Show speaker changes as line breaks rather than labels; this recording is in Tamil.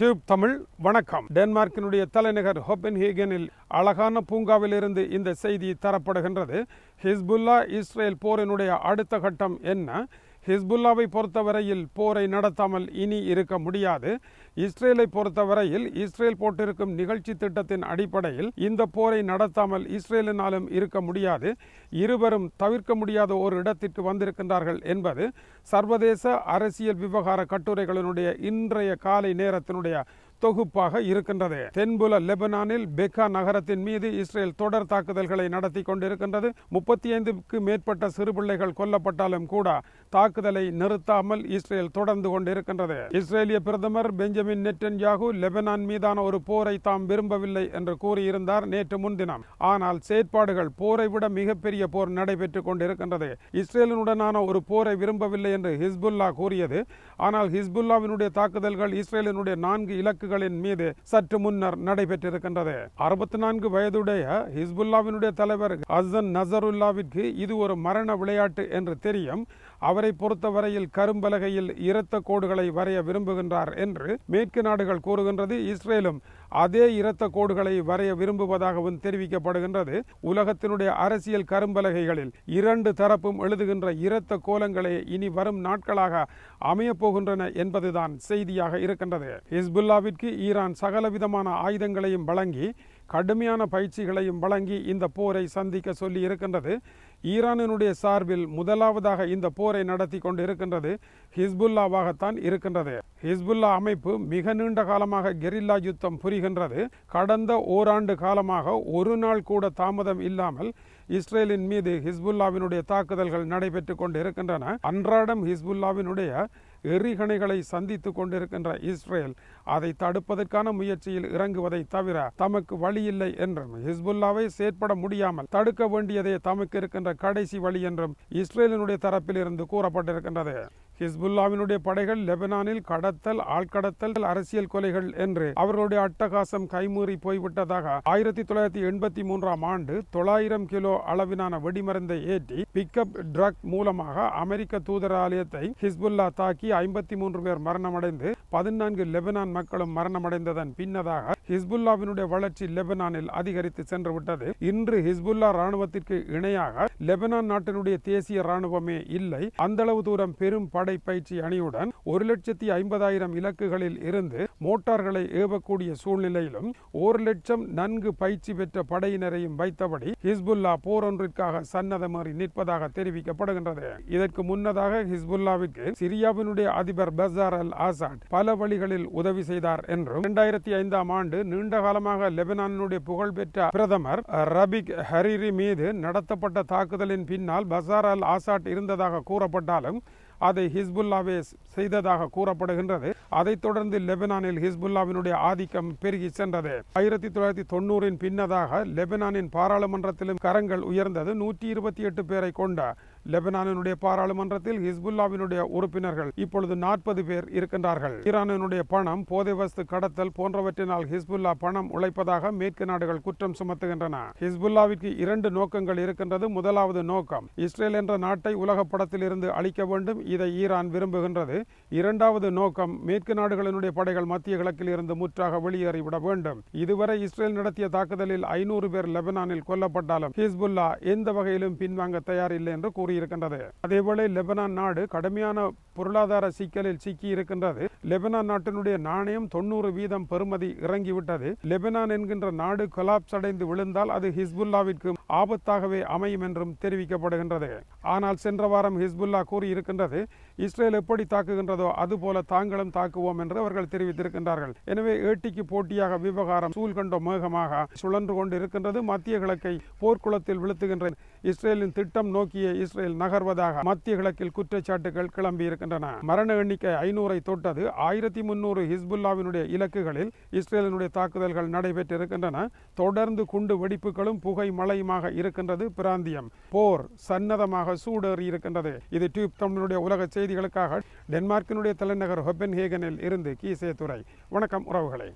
டியூப் தமிழ் வணக்கம். டென்மார்க்கினுடைய தலைநகர் ஹோபன்ஹேகனில் அழகான பூங்காவிலிருந்து இந்த செய்தி தரப்படுகின்றது. ஹிஸ்புல்லா இஸ்ரேல் போரினுடைய அடுத்த கட்டம் என்ன? ஹிஸ்புல்லாவை பொறுத்தவரையில் போரை நடத்தாமல் இனி இருக்க முடியாது. இஸ்ரேலை பொறுத்தவரையில் இஸ்ரேல் போட்டிருக்கும் நிகழ்ச்சி திட்டத்தின் அடிப்படையில் இந்த போரை நடத்தாமல் இஸ்ரேலினாலும் இருக்க முடியாது. இருவரும் தவிர்க்க முடியாத ஒரு இடத்திற்கு வந்திருக்கின்றார்கள் என்பது சர்வதேச அரசியல் விவகார கட்டுரைகளினுடைய இன்றைய காலை நேரத்தினுடைய தொகுப்பாக இருக்கின்றது. தென்புல லெபனானில் பெக்கா நகரத்தின் மீது இஸ்ரேல் தொடர் தாக்குதல்களை நடத்தி கொண்டிருக்கின்றது. முப்பத்தி ஐந்துக்கு மேற்பட்ட சிறுபிள்ளைகள் கொல்லப்பட்டாலும் கூட தாக்குதலை நிறுத்தாமல் இஸ்ரேல் தொடர்ந்து கொண்டிருக்கின்றது. இஸ்ரேலிய பிரதமர் பெஞ்சமின் நெட்டன்யாகு லெபனான் மீதான ஒரு போரை தாம் விரும்பவில்லை என்று கூறியிருந்தார் நேற்று முன்தினம். ஆனால் செயற்பாடுகள் போரை விட மிகப்பெரிய போர் நடைபெற்றுக் கொண்டிருக்கின்றது. இஸ்ரேலினுடனான ஒரு போரை விரும்பவில்லை என்று ஹிஸ்புல்லா கூறியது. ஆனால் ஹிஸ்புல்லாவினுடைய தாக்குதல்கள் இஸ்ரேலினுடைய நான்கு இலக்கு இலக்குகளின் மீது சற்று முன்னர் நடைபெற்றிருக்கின்றது. அறுபத்தி நான்கு வயதுடைய ஹிஸ்புல்லாவினுடைய தலைவர் ஹசன் நசருல்லாவிற்கு இது ஒரு மரண விளையாட்டு என்று தெரியும். அவரை பொறுத்தவரையில் கரும்பலகையில் இரத்த கோடுகளை வரைய விரும்புகின்றார் என்று மேற்கு நாடுகள் கூறுகின்றது. இஸ்ரேலும் அதே இரத்த கோடுகளை வரைய விரும்புவதாகவும் தெரிவிக்கப்படுகின்றது. உலகத்தினுடைய அரசியல் கரும்பலகைகளில் இரண்டு தரப்பும் எழுதுகின்ற இரத்த கோலங்களே இனி வரும் நாட்களாக அமையப்போகின்றன என்பதுதான் செய்தியாக இருக்கின்றது. ஹிஸ்புல்லாவிற்கு ஈரான் சகலவிதமான ஆயுதங்களையும் வழங்கி கடுமையான பயிற்சிகளையும் வழங்கி இந்த போரை சந்திக்க சொல்லி இருக்கின்றது. ஈரானினுடைய சார்பில் முதலாவதாக இந்த போரை நடத்தி கொண்டு இருக்கின்றது ஹிஸ்புல்லாவாகத்தான் இருக்கின்றது. ஹிஸ்புல்லா அமைப்பு மிக நீண்ட காலமாக கெரில்லா யுத்தம் புரிகின்றது. கடந்த ஓராண்டு காலமாக ஒரு நாள் கூட தாமதம் இல்லாமல் இஸ்ரேலின் மீது ஹிஸ்புல்லாவினுடைய தாக்குதல்கள் நடைபெற்று கொண்டு இருக்கின்றன அன்றாடம் ஹிஸ்புல்லாவினுடைய எரிகணைகளை சந்தித்து கொண்டிருக்கின்ற இஸ்ரேல் அதை தடுப்பதற்கான முயற்சியில் இறங்குவதை தவிர தமக்கு வழி இல்லை என்றும் ஹிஸ்புல்லாவை செயற்பட முடியாமல் தடுக்க வேண்டியதே தமக்கு இருக்கின்ற கடைசி வழி என்றும் இஸ்ரேலினுடைய தரப்பில் இருந்து கூறப்பட்டிருக்கின்றது. ஹிஸ்புல்லாவினுடைய படைகள் லெபனானில் கடத்தல் ஆழ்கடத்தல் அரசியல் கொலைகள் என்று அவர்களுடைய அட்டகாசம் கைமூறி போய்விட்டதாக ஆயிரத்தி தொள்ளாயிரத்தி எண்பத்தி மூன்றாம் ஆண்டு தொள்ளாயிரம் கிலோ அளவிலான வெடிமருந்தை ஏற்றி பிக்கப் ட்ரக் மூலமாக அமெரிக்க தூதராலயத்தை ஹிஸ்புல்லா தாக்கி ஐம்பத்தி மூன்று பேர் மரணமடைந்து பதினான்கு லெபனான் மக்களும் மரணமடைந்ததன் பின்னதாக ஹிஸ்புல்லாவினுடைய வளர்ச்சி லெபனானில் அதிகரித்து சென்று விட்டது இன்று ஹிஸ்புல்லா ராணுவத்திற்கு இணையாக லெபனான் நாட்டினுடைய தேசிய ராணுவமே இல்லை. அந்தளவு தூரம் பெரும் படை பயிற்சி அணியுடன் ஒரு லட்சத்தி ஐம்பதாயிரம் இலக்குகளில் இருந்து மோட்டார்களை ஏவக்கூடிய சூழ்நிலையிலும் ஒரு லட்சம் நன்கு பயிற்சி பெற்ற படையினரையும் வைத்தபடி ஹிஸ்புல்லா போரொன்றிற்காக சன்னதமாறி நிற்பதாக தெரிவிக்கப்படுகின்றது. இதற்கு முன்னதாக ஹிஸ்புல்லாவிற்கு சிரியாவினுடைய அதிபர் பசார் அல் ஆசாட் பல வழிகளில் உதவி செய்தார் என்றும் இரண்டாயிரத்தி ஐந்தாம் ஆண்டு நீண்ட காலமாக லெபனானுடைய புகழ்பெற்ற பிரதமர் ரபிக் ஹரிரி மீது நடத்தப்பட்ட தாக்குதலின் பின்னால் பசார் அல் ஆசாட் இருந்ததாக கூறப்பட்டாலும் அதை ஹிஸ்புல்லாவே செய்ததாக கூறப்படுகின்றது. அதைத் தொடர்ந்து லெபனானில் ஹிஸ்புல்லாவினுடைய ஆதிக்கம் பெருகி சென்றது. ஆயிரத்தி தொள்ளாயிரத்தி தொண்ணூறின் பின்னதாக லெபனானின் பாராளுமன்றத்திலும் கரங்கள் உயர்ந்தது. நூற்றி இருபத்தி எட்டு பேரை கொண்ட லெபனானினுடைய பாராளுமன்றத்தில் ஹிஸ்புல்லாவினுடைய உறுப்பினர்கள் இப்பொழுது நாற்பது பேர் இருக்கின்றார்கள். ஈரானினுடைய பணம் போதை வஸ்து கடத்தல் போன்றவற்றினால் ஹிஸ்புல்லா பணம் உழைப்பதாக மேற்கு நாடுகள் குற்றம் சுமத்துகின்றன. ஹிஸ்புல்லாவிற்கு இரண்டு நோக்கங்கள் இருக்கின்றது. முதலாவது நோக்கம் இஸ்ரேல் என்ற நாட்டை உலக படத்தில் இருந்து அழிக்க வேண்டும். இதை ஈரான் விரும்புகின்றது. இரண்டாவது நோக்கம் மேற்கு நாடுகளினுடைய படைகள் மத்திய கிழக்கில் இருந்து முற்றாக வெளியேறிவிட வேண்டும். இதுவரை இஸ்ரேல் நடத்திய தாக்குதலில் ஐநூறு பேர் லெபனானில் கொல்லப்பட்டாலும் ஹிஸ்புல்லா எந்த வகையிலும் பின்வாங்க தயாரில்லை என்று இருக்கின்றது. அதேபோல லெபனான் நாடு கடுமையான பொருளாதார சிக்கலில் சிக்கி இருக்கின்றது. லெபனான் நாட்டினுடைய நாணயம் தொண்ணூறு வீதம் பெறுமதி இறங்கிவிட்டது. லெபனான் என்கின்ற நாடு கொலாப்ஸ் அடைந்து விழுந்தால் அது ஹிஸ்புல்லாவிற்கு ஆபத்தாகவே அமையும் என்றும் தெரிவிக்கப்படுகின்றது. ஆனால் சென்ற வாரம் ஹிஸ்புல்லா கூறியிருக்கின்றது இஸ்ரேல் எப்படி தாக்குகின்றதோ அதுபோல தாங்களும் தாக்குவோம் என்று அவர்கள் தெரிவித்திருக்கின்றார்கள். எனவே ஏட்டிக்கு போட்டியாக விவகாரம் சூழ்கண்ட மேகமாக சுழன்று கொண்டு இருக்கின்றது மத்திய கிழக்கை போர்க்குளத்தில் விழுத்துகின்ற இஸ்ரேலின் திட்டம் நோக்கிய இஸ்ரேல் நகர்வதாக மத்திய கிழக்கில் குற்றச்சாட்டுகள் கிளம்பி இருக்கின்றன மரண எண்ணிக்கை ஐநூறை தொட்டது. ஆயிரத்தி முன்னூறு ஹிஸ்புல்லாவினுடைய இலக்குகளில் இஸ்ரேலினுடைய தாக்குதல்கள் நடைபெற்றிருக்கின்றன. தொடர்ந்து குண்டு வெடிப்புகளும் புகை மழையுமாக இருக்கின்றது பிராந்தியம். போர் சன்னதமாக சூடேறி இருக்கின்றது. இது டியூப் தமிழுடைய உலக செய்திகளுக்காக டென்மார்க்கினுடைய தலைநகர் ஹொப்பன்ஹேகனில் இருந்து கீசே துறை வணக்கம் உறவுகளை.